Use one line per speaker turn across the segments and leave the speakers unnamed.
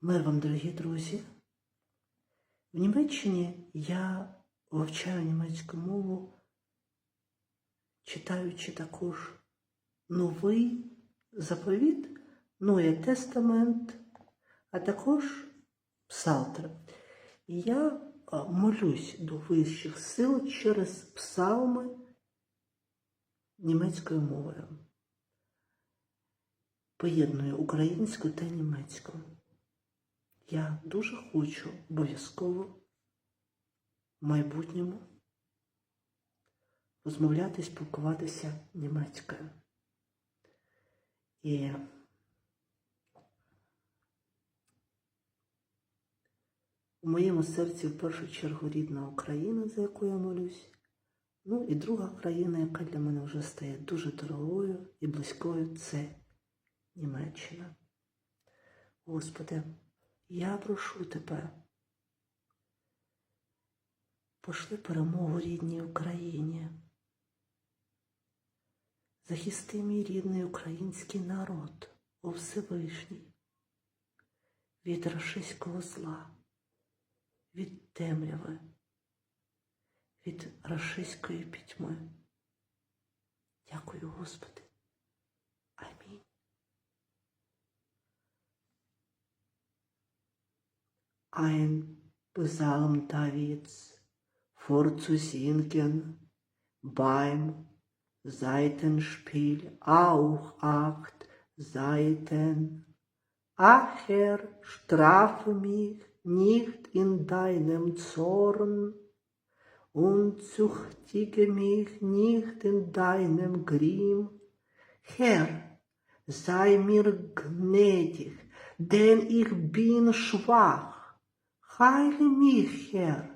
Мир вам, дорогі друзі. В Німеччині я вивчаю німецьку мову, читаючи також новий заповіт, Новий Тестамент, а також Псалтер. І я молюсь до вищих сил через псалми німецькою мовою. Поєдную українську та німецьку. Я дуже хочу обов'язково в майбутньому розмовляти, спілкуватися німецькою. І у моєму серці в першу чергу рідна Україна, за яку я молюсь. Ну і друга країна, яка для мене вже стає дуже дорогою і близькою, це Німеччина. Господи, я прошу тебе, пошли перемогу рідній Україні. Захисти мій рідний український народ, о Всевишній, від рашистського зла, від темряви, від рашистської пітьми. Дякую, Господи. Амінь. Ein Psalm Davids vorzusingen beim Seitenspiel auch acht Seiten. Ach Herr, strafe mich nicht in deinem Zorn und züchtige mich nicht in deinem Grimm. Herr, sei mir gnädig, denn ich bin schwach. Heile mich, Herr,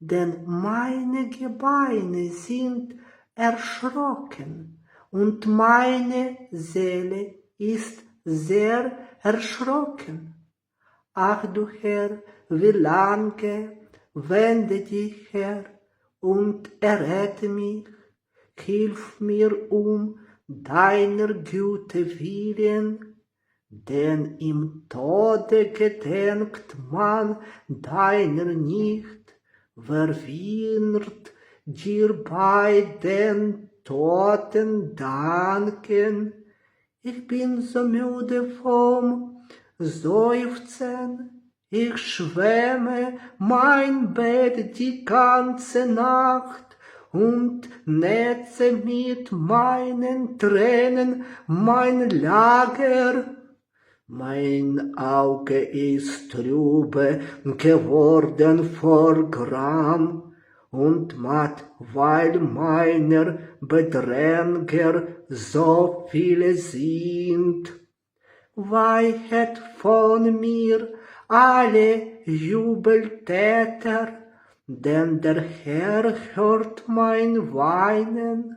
denn meine Gebeine sind erschrocken und meine Seele ist sehr erschrocken. Ach du Herr, wie lange wende dich, Herr, und errette mich, hilf mir um deiner Güte willen, denn im Tode gedenkt man deiner nicht, wer wird dir bei den Toten danken? Ich bin so müde vom Seufzen, ich schwemme mein Bett die ganze Nacht und netze mit meinen Tränen mein Lager. Mein Auge ist trübe geworden vor Gram und matt, weil meiner Bedränger so viele sind. Weihet von mir alle Jubeltäter, denn der Herr hört mein Weinen.